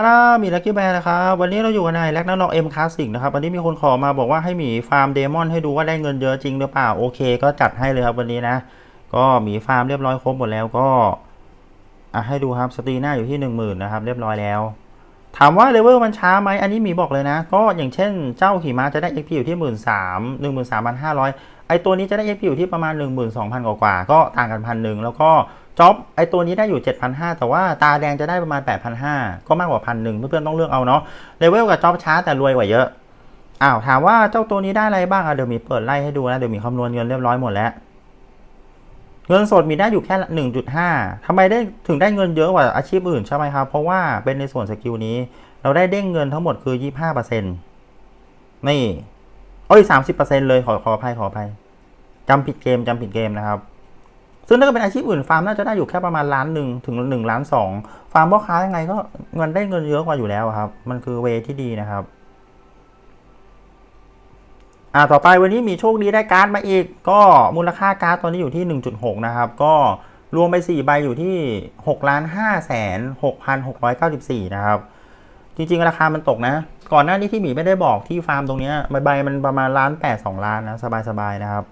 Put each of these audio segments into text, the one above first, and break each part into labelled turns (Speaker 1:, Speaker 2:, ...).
Speaker 1: ครับมีลักกี้แบร์นะครับวันนี้เราอยู่กันในแลกนักนอกเอ็มคลาสสิกนะครับวันนี้มีคนขอมาบอกว่าให้หมีฟาร์มเดมอนให้ดูว่าได้เงินเยอะจริงหรือเปล่าโอเค ก็จัดให้เลยครับวันนี้นะ ก็หมีฟาร์มเรียบร้อยครบหมดแล้วก็อะให้ดูครับสตรีหน้าอยู่ที่1 0,000นนะครับเรียบร้อยแล้ว ถามว่าเลเวลมันช้าไหมอันนี้หมีบอกเลยนะ ก็อย่างเช่นเจ้าขี่ม้าจะได้ XP อยู่ที่1 3 0 0 0 13,500ไอตัวนี้จะได้ XP อยู่ที่ประมาณ12,000กว่าก็ต่างกันพันหนึ่งแล้วก็ จ็อบไอตัวนี้ได้อยู่ 7,500 แต่ว่าตาแดงจะได้ประมาณ 8,500 ก็มากกว่าพันหนึ่งเพื่อนๆต้องเลือกเอาเนาะเลเวลกับจ็อบช้าแต่รวยกว่าเยอะอ้าวถามว่าเจ้าตัวนี้ได้อะไรบ้างอะเดี๋ยวมีเปิดไล่ให้ดูนะเดี๋ยวมีคำนวณเงินเรียบร้อยหมดแล้ว เงินสดมีได้อยู่แค่ 1.5ทำไมได้ถึงได้เงินเยอะกว่าอาชีพอื่นใช่ไหมครับ เพราะว่าเป็นในส่วนสกิลนี้ เราได้เด้งเงินทั้งหมดคือ 25%นี่โอ้ย30%เลยขอขออภัยขออภัยจำผิดเกมจำผิดเกมนะครับ ซึ่งถ้าเกิดเป็นอาชีพอื่นฟาร์มน่าจะได้อยู่แค่ประมาณล้านหนึ่งถึงหนึ่งล้านสองฟาร์มพ่อค้ายังไงก็เงินได้เงินเยอะกว่าอยู่แล้วครับ มันคือเวที่ดีนะครับอ่าต่อไปวันนี้มีโชคดีได้การ์ดมาอีก ก็มูลค่าการ์ดตอนนี้อยู่ที่ 1.6 นะครับ ก็รวมไป 4 ใบอยู่ที่ 6 ล้าน5แสน6,694 นะครับ จริงๆ ราคามันตกนะ ก่อนหน้านี้ที่หมีไม่ได้บอกที่ฟาร์มตรงเนี้ยใบใบมันประมาณล้าน8 2 ล้านนะ สบายๆ นะครับ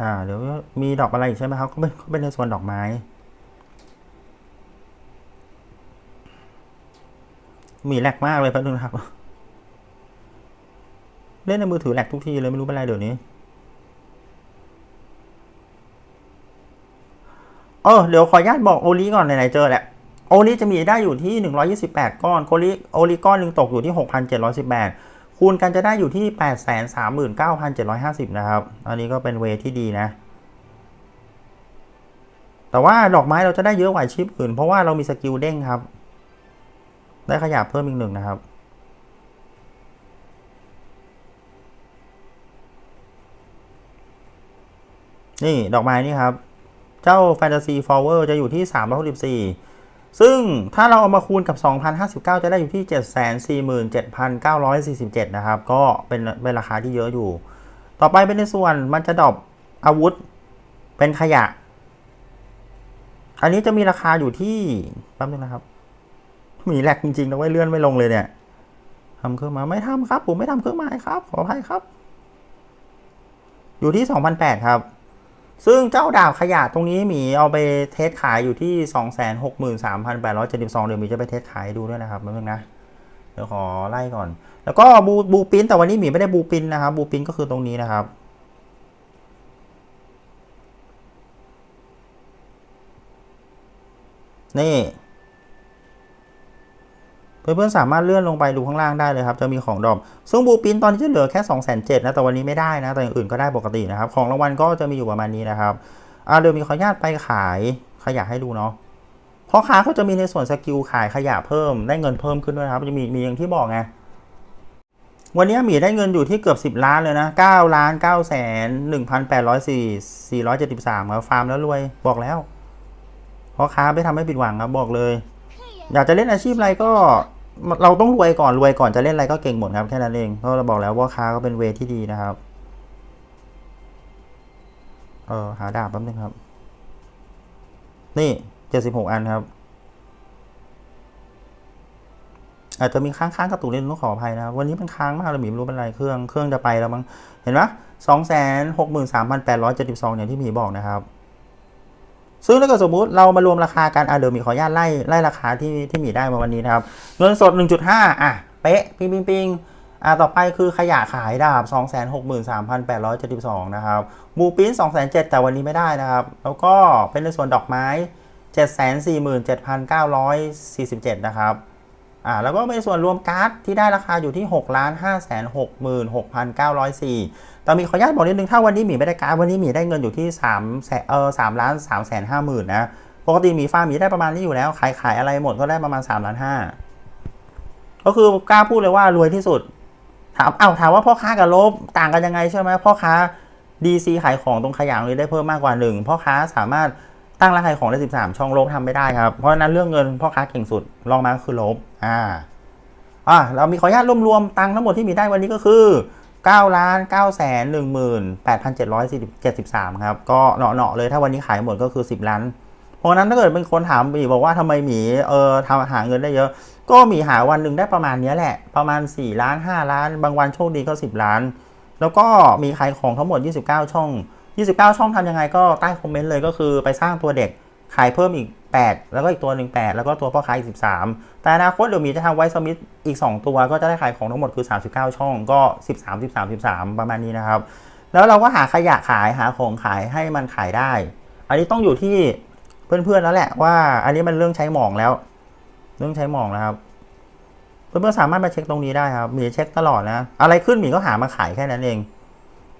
Speaker 1: อ่าเดี๋ยวมีดอกอะไรอีกใช่ไหมครับก็เป็นก็เป็นในส่วนดอกไม้ มีแหลกมากเลยแป๊บนึงนะครับ เล่นในมือถือแหลกทุกทีเลยไม่รู้เป็นไรเดี๋ยวนี้เออเดี๋ยวขออนุญาตบอกโอลิก่อนไหนๆเจอแหละโอลิจะมีได้อยู่ที่ 128 ก้อนโอลิโอลิก้อนหนึ่งตกอยู่ที่ 6,718 คูณกันจะได้อยู่ที่ 839,750 นะครับ อันนี้ก็เป็นเวที่ดีนะ แต่ว่าดอกไม้เราจะได้เยอะกว่าชีพอื่น เพราะว่าเรามีสกิลเด้งครับ ได้ขยับเพิ่มอีกหนึ่งนะครับนี่ ดอกไม้นี่ครับ เจ้า Fantasy Flower จะอยู่ที่ 364 ซึ่งถ้าเราเอามาคูณกับ 2,059 จะได้อยู่ที่ 747,947 นะครับ ก็เป็นเป็นราคาที่เยอะอยู่ ต่อไปเป็นในส่วนมันจะดรอปอาวุธเป็นขยะ อันนี้จะมีราคาอยู่ที่แป๊บนึงนะครับ มีแลกจริงๆนะไว้เลื่อนไม่ลงเลยเนี่ยทำเครื่องมาไม่ทำครับ ผมไม่ทำเครื่องหมายครับ ขออภัยครับ อยู่ที่ 2,008ครับ ซึ่งเจ้าดาบขยะตรงนี้หมีเอาไปเทสขายอยู่ที่ 263,872เดี๋ยวหมีจะไปเทสขายดูด้วยนะครับแป๊บนึงนะ เดี๋ยวขอไล่ก่อน แล้วก็บูบูปินแต่วันนี้หมีไม่ได้บูปินนะครับ บูปินก็คือตรงนี้นะครับ นี่ เพื่อนๆสามารถเลื่อนลงไปดูข้างล่างได้เลยครับ จะมีของดรอปซึ่งบูปินตอนนี้จะเหลือแค่2 7 0 0 0นเนะ แต่วันนี้ไม่ได้นะ แต่อย่างอื่นก็ได้ปกตินะครับ ของรางวัลก็จะมีอยู่ประมาณนี้นะครับอ่าเดี๋ยวมีขออนุญาตไปขายขยะให้ดูเนาะพราะค้าเขาจะมีในส่วนสกิลขายขยะเพิ่ม ได้เงินเพิ่มขึ้นด้วยครับจะมีมีอย่างที่บอกไงวันนี้หมีได้เงินอยู่ที่เกือบ 10 ล้านเลยนะ9ล้าน9แสน1,804 473ครับฟาร์มแล้วรวยบอกแล้วพราะค้าไม่ทำให้ผิดหวังครับบอกเลย อยากจะเล่นอาชีพอะไรก็ เราต้องรวยก่อนรวยก่อนจะเล่นอะไรก็เก่งหมดครับแค่นั้นเองเพราะเราบอกแล้วว่าค้าก็เป็นเวที่ดีนะครับ เออหาดาบแป๊บนึงครับ นี่เจ็ดสิบหกอันครับ อาจจะมีค้างค้างกระตุกเล่นต้องขออภัยนะครับ วันนี้มันค้างมากเลยหมีไม่รู้เป็นไรเครื่องเครื่องจะไปแล้วมั้งเห็นไหมสองแสนหกหมื่นสามพันแปดร้อยเจ็ดสิบสองอย่างที่หมีบอกนะครับ ซึ่งถ้าเกิดสมมุติเรามารวมราคากันอะเดี๋ยวมีขออนุญาตไล่ไล่ราคาที่ที่มีได้มาวันนี้นะครับเงินสด 1.5 อะเป๊ะปิงปิงปิงอะต่อไปคือขยะขายดาบ 263,872 นะครับบูปิ้น207แต่วันนี้ไม่ได้นะครับ แล้วก็เป็นในส่วนดอกไม้ 747,947 นะครับ อ่าแล้วก็เป็นส่วนรวมการ์ดที่ได้ราคาอยู่ที่6ล้าน5แสน66,904แต่มีขออนุญาตบอกนิดนึงถ้าวันนี้หมีไม่ได้การ์ดวันนี้หมีได้เงินอยู่ที่3แสนเออ3ล้าน3แสน5หมื่นนะปกติหมีฟาร์มหมีได้ประมาณนี้อยู่แล้วขายขายอะไรหมดก็ได้ประมาณ3ล้าน5ก็คือกล้าพูดเลยว่ารวยที่สุด ถามเอ้าถามว่าพ่อค้ากับลบต่างกันยังไงใช่ไหมพ่อค้า DC ขายของตรงขยะเลยได้เพิ่มมากกว่าหนึ่งพ่อค้าสามารถ ตั้งรานขาของได้ 13 ช่องลบทำไม่ได้ครับ เพราะฉะนั้นเรื่องเงินพ่อค้าเก่งสุดลองมาก็คือลบ อ่า อะเรามีขออนุญาตรวมๆตังค์ทั้งหมดที่มีได้วันนี้ก็คือ9ล้าน9แสน1 8 7 7 3 ครับ ก็เนาะๆเลยถ้าวันนี้ขายหมดก็คือ 10 ล้าน เพราะนั้นถ้าเกิดเป็นคนถามหมีบอกว่าทำไมหมีเออทำหาเงินได้เยอะ ก็หมีหาวันหนึ่งได้ประมาณเนี้ยแหละ ประมาณ 4 ล้าน 5 ล้าน บางวันโชคดีก็ 10 ล้าน แล้วก็มีขายของทั้งหมด 29 ช่อง 29 ช่องทำยังไงก็ใต้คอมเมนต์เลยก็คือไปสร้างตัวเด็กขายเพิ่มอีก 8 แล้วก็อีกตัวหนึ่ง8แล้วก็ตัวพ่อค้าอีก 13 แต่อนาคตเดี๋ยวมีจะทำไว้สมิธอีก 2 ตัวก็จะได้ขายของทั้งหมดคือ 39 ช่องก็ 13 13 13 ประมาณนี้นะครับ แล้วเราก็หาขยะขายหาของขายให้มันขายได้ อันนี้ต้องอยู่ที่เพื่อนๆแล้วแหละว่า อันนี้มันเรื่องใช้หมองแล้ว เรื่องใช้หมองนะครับเพื่อนๆสามารถมาเช็คตรงนี้ได้ครับมีเช็คตลอดนะ อะไรขึ้นหมีก็หามาขายแค่นั้นเอง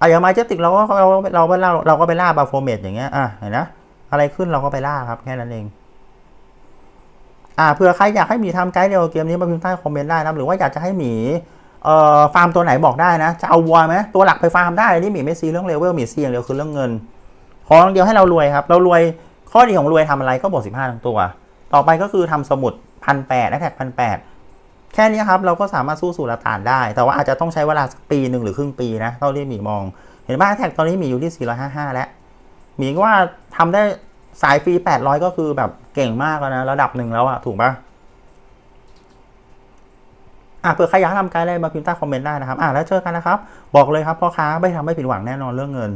Speaker 1: อะอย่างมาเจติกเราก็เราเราไปล่าเราก็ไปล่าบาโฟเมตอย่างเงี้ยอะเห็นนะอะไรขึ้นเราก็ไปล่าครับแค่นั้นเอง อ่าเผื่อใครอยากให้มีทำไกด์เดียวเกมนี้มาพิมพ์ใต้คอมเมนต์ได้นะหรือว่าอยากจะให้หมีเอ่อฟาร์มตัวไหนบอกได้นะ จะเอาวัวไหมตัวหลักไปฟาร์มได้นี่หมีไม่ซีเรื่องเลเวลหมีซีอย่างเดียวคือเรื่องเงินขออย่างเดียวให้เรารวยครับ เรารวยข้อดีของรวยทำอะไรก็บวกสิบห้าทั้งตัว ต่อไปก็คือทำสมุดพันแปดแท็กพันแปด แค่นี้ครับเราก็สามารถสู้สู่ลาตานได้ แต่ว่าอาจจะต้องใช้เวลาสักปีหนึ่งหรือครึ่งปีนะเท่าที่หมีมอง เห็นบ้าแท็กตอนนี้หมีอยู่ที่ 455 แล้วหมีว่าทำได้สายฟรี 800 ก็คือแบบเก่งมากแล้วนะระดับหนึ่งแล้วอะถูกปะอะเผื่อใครอยากทำกด์อะไรมาพิมพ์ใต้คอมเมนต์ได้นะครับอะแล้วเจอกันนะครับ บอกเลยครับพ่อค้าไม่ทำไม่ผิดหวังแน่นอนเรื่องเงิน